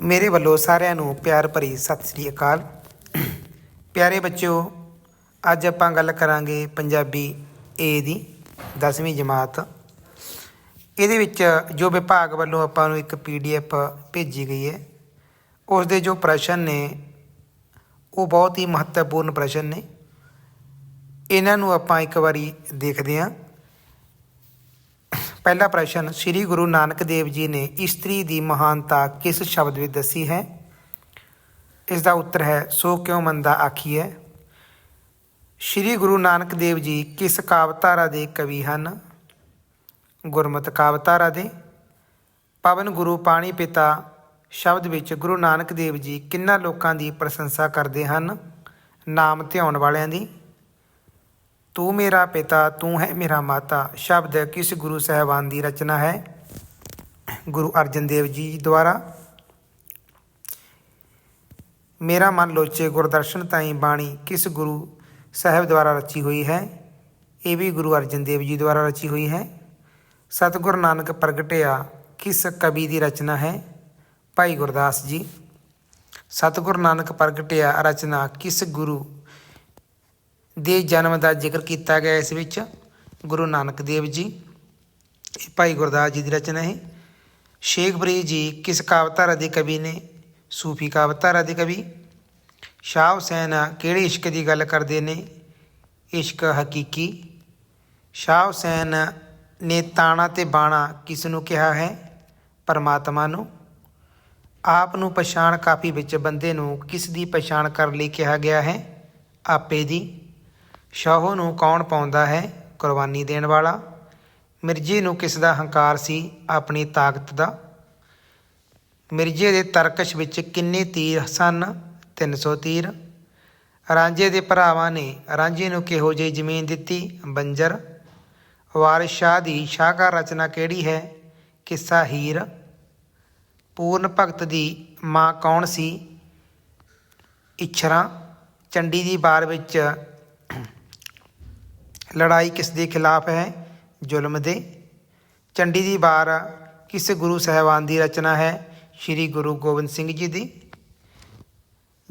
ਮੇਰੇ ਵੱਲੋਂ ਸਾਰਿਆਂ ਨੂੰ ਪਿਆਰ ਭਰੀ ਸਤਿ ਸ੍ਰੀ ਅਕਾਲ। ਪਿਆਰੇ ਬੱਚਿਓ, ਅੱਜ ਆਪਾਂ ਗੱਲ ਕਰਾਂਗੇ ਪੰਜਾਬੀ ਏ ਦੀ 10ਵੀਂ ਜਮਾਤ। ਇਹਦੇ ਵਿੱਚ ਜੋ ਵਿਭਾਗ ਵੱਲੋਂ ਆਪਾਂ ਨੂੰ ਇੱਕ ਪੀਡੀਐਫ ਭੇਜੀ ਗਈ ਹੈ ਉਸ ਦੇ ਜੋ ਪ੍ਰਸ਼ਨ ਨੇ, ਉਹ ਬਹੁਤ ਹੀ ਮਹੱਤਵਪੂਰਨ ਪ੍ਰਸ਼ਨ ਨੇ। ਇਹਨਾਂ ਨੂੰ ਆਪਾਂ ਇੱਕ ਵਾਰੀ ਦੇਖਦੇ ਹਾਂ। ਪਹਿਲਾ ਪ੍ਰਸ਼ਨ, ਸ੍ਰੀ ਗੁਰੂ ਨਾਨਕ ਦੇਵ ਜੀ ਨੇ ਇਸਤਰੀ ਦੀ ਮਹਾਨਤਾ ਕਿਸ ਸ਼ਬਦ ਵਿੱਚ ਦੱਸੀ ਹੈ? ਇਸ ਦਾ ਉੱਤਰ ਹੈ, ਸੋ ਕਿਉਂ ਮੰਦਾ ਆਖੀਐ? ਸ੍ਰੀ ਗੁਰੂ ਨਾਨਕ ਦੇਵ ਜੀ ਕਿਸ ਕਾਵਤਾਰਾ ਦੇ ਕਵੀ ਹਨ? ਗੁਰਮਤਿ ਕਾਵਤਾਰਾ ਦੇ। ਪਵਨ ਗੁਰੂ ਪਾਣੀ ਪਿਤਾ ਸ਼ਬਦ ਵਿੱਚ ਗੁਰੂ ਨਾਨਕ ਦੇਵ ਜੀ ਕਿੰਨਾ ਲੋਕਾਂ ਦੀ ਪ੍ਰਸ਼ੰਸਾ ਕਰਦੇ ਹਨ? ਨਾਮ ਧਿਆਉਣ ਵਾਲਿਆਂ ਦੀ। ਤੂੰ ਮੇਰਾ ਪਿਤਾ ਤੂੰ ਹੈ ਮੇਰਾ ਮਾਤਾ ਸ਼ਬਦ ਕਿਸ ਗੁਰੂ ਸਾਹਿਬਾਨ ਦੀ ਰਚਨਾ ਹੈ ਗੁਰੂ ਅਰਜਨ ਦੇਵ ਜੀ ਦੁਆਰਾ ਮੇਰਾ ਮਨ ਲੋਚੇ ਗੁਰਦਰਸ਼ਨ ਤਾਈ ਬਾਣੀ ਕਿਸ ਗੁਰੂ ਸਾਹਿਬ ਦੁਆਰਾ ਰਚੀ ਹੋਈ ਹੈ ਇਹ ਵੀ ਗੁਰੂ ਅਰਜਨ ਦੇਵ ਜੀ ਦੁਆਰਾ ਰਚੀ ਹੋਈ ਹੈ ਸਤਿਗੁਰ ਨਾਨਕ ਪ੍ਰਗਟਿਆ ਕਿਸ ਕਵੀ ਦੀ ਰਚਨਾ ਹੈ ਭਾਈ ਗੁਰਦਾਸ ਜੀ ਸਤਿਗੁਰ ਨਾਨਕ ਪ੍ਰਗਟਿਆ ਰਚਨਾ ਕਿਸ ਗੁਰੂ ਦੇ ਜਨਮ ਦਾ ਜ਼ਿਕਰ ਕੀਤਾ ਗਿਆ ਇਸ ਵਿੱਚ, ਗੁਰੂ ਨਾਨਕ ਦੇਵ ਜੀ ਇਹ ਭਾਈ ਗੁਰਦਾਸ ਜੀ ਦੀ ਰਚਨਾ ਹੈ। ਸ਼ੇਖ ਬਰੀ ਜੀ ਕਿਸ ਕਾਵਤਾਰਾ ਦੇ ਕਵੀ ਨੇ? ਸੂਫੀ ਕਾਵਤਾਰਾ ਦੇ ਕਵੀ। ਸ਼ਾਹ ਹੁਸੈਨ ਕਿਹੜੇ ਇਸ਼ਕ ਦੀ ਗੱਲ ਕਰਦੇ ਨੇ? ਇਸ਼ਕ ਹਕੀਕੀ। ਸ਼ਾਹ ਹੁਸੈਨ ਨੇ ਤਾਣਾ ਤੇ ਬਾਣਾ ਕਿਸ ਨੂੰ ਕਿਹਾ ਹੈ? ਪਰਮਾਤਮਾ ਨੂੰ। ਆਪ ਨੂੰ ਪਛਾਣ ਕਾਫੀ ਵਿੱਚ ਬੰਦੇ ਨੂੰ ਕਿਸ ਦੀ ਪਛਾਣ ਕਰਨ ਲਈ ਕਿਹਾ ਗਿਆ ਹੈ? ਆਪੇ ਦੀ। ਸ਼ਾਹੂ ਨੂੰ ਕੌਣ ਪਾਉਂਦਾ ਹੈ ਕੁਰਬਾਨੀ ਦੇਣ ਵਾਲਾ? ਮਿਰਜੇ ਨੂੰ ਕਿਸ ਦਾ ਹੰਕਾਰ ਸੀ ਆਪਣੀ ਤਾਕਤ ਦਾ? ਮਿਰਜੇ ਦੇ ਤਰਕਸ਼ ਵਿੱਚ ਕਿੰਨੇ ਤੀਰ ਸਨ? 300 ਤੀਰ। ਰਾਂਝੇ ਦੇ ਭਰਾਵਾਂ ਨੇ ਰਾਂਝੇ ਨੂੰ ਕਿਹੋ ਜਿਹੀ ਜ਼ਮੀਨ ਦਿੱਤੀ? ਬੰਜਰ। ਵਾਰਿਸ ਸ਼ਾਹ ਦੀ ਸ਼ਾਹਕਾਰ ਰਚਨਾ ਕਿਹੜੀ ਹੈ? ਕਿੱਸਾ ਹੀਰ। ਪੂਰਨ ਭਗਤ ਦੀ ਮਾਂ ਕੌਣ ਸੀ? ਇਛਰਾ। ਚੰਡੀ ਦੀ ਬਾਰ ਵਿੱਚ ਲੜਾਈ ਕਿਸ ਦੇ ਖਿਲਾਫ ਹੈ? ਜ਼ੁਲਮ ਦੇ। ਚੰਡੀ ਦੀ ਵਾਰ ਕਿਸ ਗੁਰੂ ਸਾਹਿਬਾਨ ਦੀ ਰਚਨਾ ਹੈ? ਸ੍ਰੀ ਗੁਰੂ ਗੋਬਿੰਦ ਸਿੰਘ ਜੀ ਦੀ।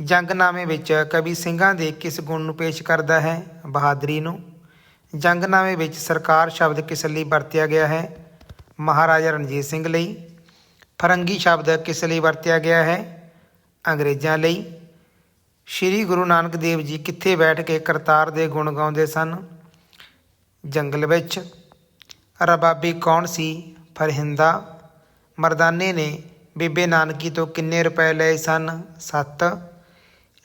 ਜੰਗਨਾਮੇ ਵਿੱਚ ਕਵੀ ਸਿੰਘਾਂ ਦੇ ਕਿਸ ਗੁਣ ਨੂੰ ਪੇਸ਼ ਕਰਦਾ ਹੈ? ਬਹਾਦਰੀ ਨੂੰ। ਜੰਗਨਾਮੇ ਵਿੱਚ ਸਰਕਾਰ ਸ਼ਬਦ ਕਿਸ ਲਈ ਵਰਤਿਆ ਗਿਆ ਹੈ? ਮਹਾਰਾਜਾ ਰਣਜੀਤ ਸਿੰਘ ਲਈ। ਫਰੰਗੀ ਸ਼ਬਦ ਕਿਸ ਲਈ ਵਰਤਿਆ ਗਿਆ ਹੈ? ਅੰਗਰੇਜ਼ਾਂ ਲਈ। ਸ੍ਰੀ ਗੁਰੂ ਨਾਨਕ ਦੇਵ ਜੀ ਕਿੱਥੇ ਬੈਠ ਕੇ ਕਰਤਾਰ ਦੇ ਗੁਣ ਗਾਉਂਦੇ ਸਨ? ਜੰਗਲ ਵਿੱਚ। ਰਬਾਬੀ ਕੌਣ ਸੀ? ਫਰਹਿੰਦਾ। ਮਰਦਾਨੇ ਨੇ ਬੀਬੇ ਨਾਨਕੀ ਤੋਂ ਕਿੰਨੇ ਰੁਪਏ ਲਏ ਸਨ? 7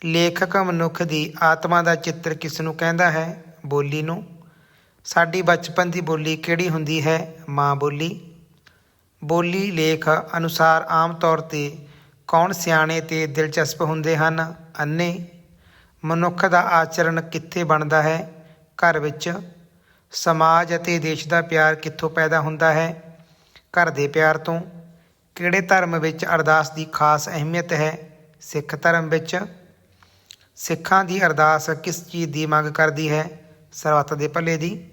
ਲੇਖਕ ਮਨੁੱਖ ਦੀ ਆਤਮਾ ਦਾ ਚਿੱਤਰ ਕਿਸ ਨੂੰ ਕਹਿੰਦਾ ਹੈ? ਬੋਲੀ ਨੂੰ। ਸਾਡੀ ਬਚਪਨ ਦੀ ਬੋਲੀ ਕਿਹੜੀ ਹੁੰਦੀ ਹੈ? ਮਾਂ ਬੋਲੀ। ਬੋਲੀ ਲੇਖ ਅਨੁਸਾਰ ਆਮ ਤੌਰ ਤੇ ਕੌਣ ਸਿਆਣੇ ਤੇ ਦਿਲਚਸਪ ਹੁੰਦੇ ਹਨ? ਅੰਨੇ ਮਨੁੱਖ ਦਾ ਆਚਰਣ ਕਿੱਥੇ ਬਣਦਾ ਹੈ? ਘਰ ਵਿੱਚ। ਸਮਾਜ ਅਤੇ ਦੇਸ਼ ਦਾ ਪਿਆਰ ਕਿੱਥੋਂ ਪੈਦਾ ਹੁੰਦਾ ਹੈ? ਘਰ ਦੇ ਪਿਆਰ ਤੋਂ। ਕਿਹੜੇ ਧਰਮ ਵਿੱਚ ਅਰਦਾਸ ਦੀ ਖਾਸ ਅਹਿਮੀਅਤ ਹੈ? ਸਿੱਖ ਧਰਮ ਵਿੱਚ। ਸਿੱਖਾਂ ਦੀ ਅਰਦਾਸ ਕਿਸ ਚੀਜ਼ ਦੀ ਮੰਗ ਕਰਦੀ ਹੈ? ਸਰਬੱਤ ਦੇ ਭਲੇ ਦੀ।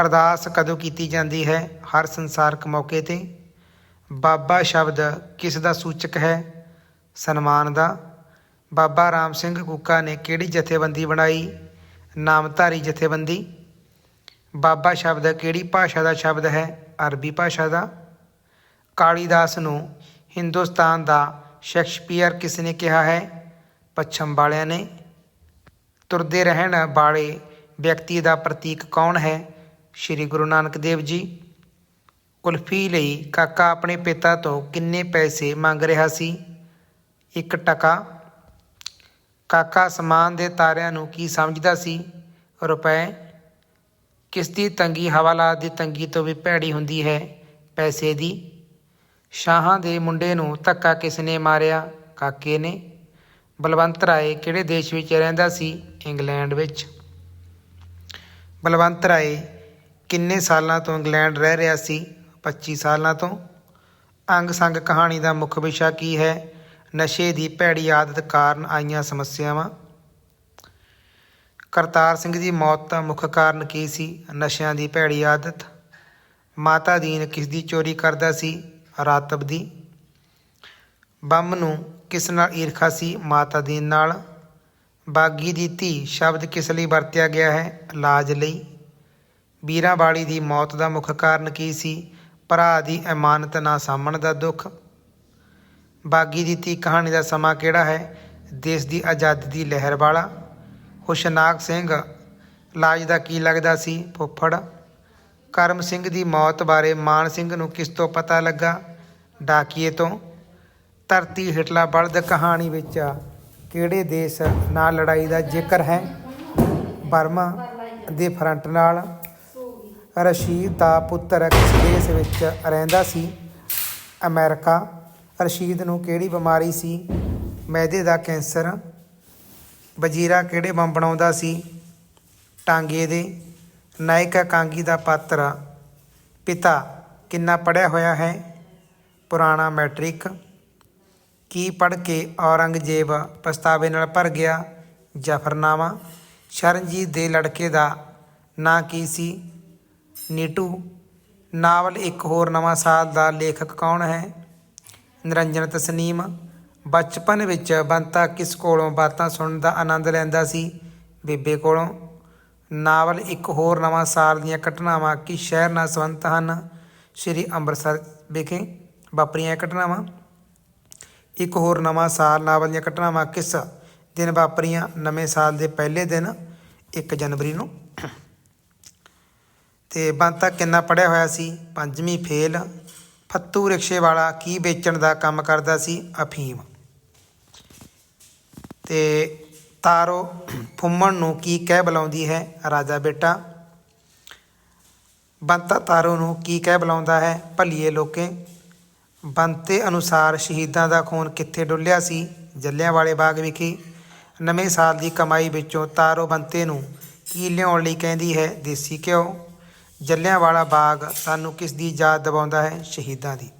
ਅਰਦਾਸ ਕਦੋਂ ਕੀਤੀ ਜਾਂਦੀ ਹੈ? ਹਰ ਸੰਸਾਰਕ ਮੌਕੇ ਤੇ। ਬਾਬਾ ਸ਼ਬਦ ਕਿਸ ਦਾ ਸੂਚਕ ਹੈ? ਸਨਮਾਨ ਦਾ। ਬਾਬਾ ਰਾਮ ਸਿੰਘ ਕੁੱਕਾ ਨੇ ਕਿਹੜੀ ਜਥੇਬੰਦੀ ਬਣਾਈ? ਨਾਮਧਾਰੀ ਜਥੇਬੰਦੀ। ਬਾਬਾ ਸ਼ਬਦ ਕਿਹੜੀ ਭਾਸ਼ਾ ਦਾ ਸ਼ਬਦ ਹੈ? ਅਰਬੀ ਭਾਸ਼ਾ ਦਾ। ਕਾਲੀਦਾਸ ਨੂੰ ਹਿੰਦੁਸਤਾਨ ਦਾ ਸ਼ੈਕਸਪੀਅਰ ਕਿਸ ਨੇ ਕਿਹਾ ਹੈ? ਪੱਛਮ ਵਾਲਿਆਂ ਨੇ। ਤੁਰਦੇ ਰਹਿਣ ਵਾਲੇ ਵਿਅਕਤੀ ਦਾ ਪ੍ਰਤੀਕ ਕੌਣ ਹੈ? ਸ੍ਰੀ ਗੁਰੂ ਨਾਨਕ ਦੇਵ ਜੀ। ਕੁਲਫੀ ਲਈ ਕਾਕਾ ਆਪਣੇ ਪਿਤਾ ਤੋਂ ਕਿੰਨੇ ਪੈਸੇ ਮੰਗ ਰਿਹਾ ਸੀ? ਇੱਕ ਟਕਾ। ਕਾਕਾ ਸਮਾਨ ਦੇ ਤਾਰਿਆਂ ਨੂੰ ਕੀ ਸਮਝਦਾ ਸੀ? ਰੁਪਏ ਕਿਸ ਦੀ ਤੰਗੀ ਹਵਾਲਾਤ ਦੀ ਤੰਗੀ ਤੋਂ ਵੀ ਭੈੜੀ ਹੁੰਦੀ ਹੈ ਪੈਸੇ ਦੀ। ਸ਼ਾਹਾਂ ਦੇ ਮੁੰਡੇ ਨੂੰ ਧੱਕਾ ਕਿਸ ਨੇ ਮਾਰਿਆ? ਕਾਕੇ ਨੇ। ਬਲਵੰਤ ਰਾਏ ਕਿਹੜੇ ਦੇਸ਼ ਵਿੱਚ ਰਹਿੰਦਾ ਸੀ? ਇੰਗਲੈਂਡ ਵਿੱਚ। ਬਲਵੰਤ ਰਾਏ ਕਿੰਨੇ ਸਾਲਾਂ ਤੋਂ ਇੰਗਲੈਂਡ ਰਹਿ ਰਿਹਾ ਸੀ? 25 ਸਾਲਾਂ ਤੋਂ। ਅੰਗ ਸੰਗ ਕਹਾਣੀ ਦਾ ਮੁੱਖ ਵਿਸ਼ਾ ਕੀ ਹੈ? ਨਸ਼ੇ ਦੀ ਭੈੜੀ ਆਦਤ ਕਾਰਨ ਆਈਆਂ ਸਮੱਸਿਆਵਾਂ। ਕਰਤਾਰ ਸਿੰਘ ਦੀ ਮੌਤ ਦਾ ਮੁੱਖ ਕਾਰਨ ਕੀ ਸੀ? ਨਸ਼ਿਆਂ ਦੀ ਭੈੜੀ ਆਦਤ। ਮਾਤਾ ਦੀਨ ਕਿਸ ਦੀ ਚੋਰੀ ਕਰਦਾ ਸੀ? ਰਾਤਬ ਦੀ। ਬੰਮ ਨੂੰ ਕਿਸ ਨਾਲ ਈਰਖਾ ਸੀ? ਮਾਤਾ ਦੀਨ ਨਾਲ। ਬਾਗੀ ਦੀ ਧੀ ਸ਼ਬਦ ਕਿਸ ਲਈ ਵਰਤਿਆ ਗਿਆ ਹੈ? ਇਲਾਜ ਲਈ। ਵੀਰਾਂ ਵਾਲੀ ਦੀ ਮੌਤ ਦਾ ਮੁੱਖ ਕਾਰਨ ਕੀ ਸੀ? ਭਰਾ ਦੀ ਇਮਾਨਤ ਨਾ ਸਾਂਭਣ ਦਾ ਦੁੱਖ। ਬਾਗੀ ਦੀ ਧੀ ਕਹਾਣੀ ਦਾ ਸਮਾਂ ਕਿਹੜਾ ਹੈ? ਦੇਸ਼ ਦੀ ਆਜ਼ਾਦੀ ਦੀ ਲਹਿਰ ਵਾਲਾ। ਹੁਸ਼ਨਾਕ ਸਿੰਘ, ਲਾਜ ਦਾ ਕੀ ਲੱਗਦਾ ਸੀ? ਫੁੱਫੜ, ਕਰਮ ਸਿੰਘ ਦੀ ਮੌਤ ਬਾਰੇ ਮਾਨ ਸਿੰਘ ਨੂੰ ਕਿਸ ਤੋਂ ਪਤਾ ਲੱਗਾ? ਡਾਕੀਏ ਤੋਂ। ਧਰਤੀ ਹੇਠਲਾ ਬਲਦ ਕਹਾਣੀ ਵਿੱਚ ਕਿਹੜੇ ਦੇਸ਼ ਨਾਲ ਲੜਾਈ ਦਾ ਜ਼ਿਕਰ ਹੈ? ਬਰਮਾ ਦੇ ਫਰੰਟ ਨਾਲ। ਰਸ਼ੀਦ ਦਾ ਪੁੱਤਰ ਕਿਸ ਦੇਸ਼ ਵਿੱਚ ਰਹਿੰਦਾ ਸੀ? ਅਮਰੀਕਾ। ਰਸ਼ੀਦ ਨੂੰ ਕਿਹੜੀ ਬਿਮਾਰੀ ਸੀ? ਮੈਦੇ ਦਾ ਕੈਂਸਰ। ਵਜੀਰਾ ਕਿਹੜੇ ਬੰਬ ਬਣਾਉਂਦਾ ਸੀ? ਟਾਂਗੇ ਦੇ। ਨਾਇਕਾ ਕਾਂਗੀ ਦਾ ਪਾਤਰ। ਪਿਤਾ, ਕਿੰਨਾ ਪੜਿਆ ਹੋਇਆ ਹੈ? ਪੁਰਾਣਾ ਮੈਟ੍ਰਿਕ। ਕੀ ਪੜ ਕੇ ਔਰੰਗਜ਼ੇਬ ਪਛਤਾਵੇ ਨਾਲ ਭਰ ਗਿਆ? ਜਫਰਨਾਮਾ। ਸ਼ਰਨਜੀਤ ਦੇ ਲੜਕੇ ਦਾ ਨਾਂ ਕੀ ਸੀ? ਨੀਟੂ। ਨਾਵਲ ਇੱਕ ਹੋਰ ਨਵਾਂ ਸਾਲ ਦਾ ਲੇਖਕ ਕੌਣ ਹੈ? ਨਿਰੰਜਨ ਤਸਨੀਮ। ਬਚਪਨ ਵਿੱਚ ਬੰਤਾ ਕਿਸ ਕੋਲੋਂ ਬਾਤਾਂ ਸੁਣਨ ਦਾ ਆਨੰਦ ਲੈਂਦਾ ਸੀ? ਬੇਬੇ ਕੋਲੋਂ। ਨਾਵਲ ਇੱਕ ਹੋਰ ਨਵਾਂ ਸਾਲ ਦੀਆਂ ਘਟਨਾਵਾਂ ਕਿਸ ਸ਼ਹਿਰ ਨਾਲ ਸੰਬੰਧਿਤ ਹਨ? ਸ਼੍ਰੀ ਅੰਮ੍ਰਿਤਸਰ ਵਿਖੇ ਵਾਪਰੀਆਂ ਇਹ ਘਟਨਾਵਾਂ। ਇੱਕ ਹੋਰ ਨਵਾਂ ਸਾਲ ਨਾਵਲ ਦੀਆਂ ਘਟਨਾਵਾਂ ਕਿਸ ਦਿਨ ਵਾਪਰੀਆਂ? ਨਵੇਂ ਸਾਲ ਦੇ ਪਹਿਲੇ ਦਿਨ 1 ਜਨਵਰੀ ਨੂੰ। ਤੇ ਬੰਤਾ ਕਿੰਨਾ ਪੜਿਆ ਹੋਇਆ ਸੀ? ਪੰਜਵੀਂ ਫੇਲ। ਫੱਤੂ ਰਿਕਸ਼ੇ ਵਾਲਾ ਕੀ ਵੇਚਣ ਦਾ ਕੰਮ ਕਰਦਾ ਸੀ? ਅਫੀਮ। ਤੇ ਤਾਰੋ ਫੁੰਮਣ ਨੂੰ ਕੀ ਕਹਿ ਬੁਲਾਉਂਦੀ ਹੈ? ਰਾਜਾ ਬੇਟਾ, ਬੰਤਾ ਤਾਰੋ ਨੂੰ ਕੀ ਕਹਿ ਬੁਲਾਉਂਦਾ ਹੈ? ਭਲੀਏ ਲੋਕੇ, ਬੰਤੇ ਅਨੁਸਾਰ ਸ਼ਹੀਦਾਂ ਦਾ ਖੂਨ ਕਿੱਥੇ ਡੁੱਲਿਆ ਸੀ? ਜੱਲਿਆਂਵਾਲੇ ਬਾਗ ਵਿਖੇ ਨਵੇਂ ਸਾਲ ਦੀ ਕਮਾਈ ਵਿੱਚੋਂ ਤਾਰੋ ਬੰਤੇ ਨੂੰ ਕੀ ਲਿਆਉਣ ਲਈ ਕਹਿੰਦੀ ਹੈ? ਦੇਸੀ ਘਿਓ। ਜੱਲਿਆਂਵਾਲਾ ਬਾਗ ਸਾਨੂੰ ਕਿਸ ਦੀ ਯਾਦ ਦਿਵਾਉਂਦਾ ਹੈ? ਸ਼ਹੀਦਾਂ ਦੀ।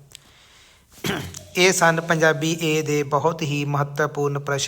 ਇਹ ਸਨ ਪੰਜਾਬੀ ਏ ਦੇ ਬਹੁਤ ਹੀ ਮਹੱਤਵਪੂਰਨ ਪ੍ਰਸ਼ਨ।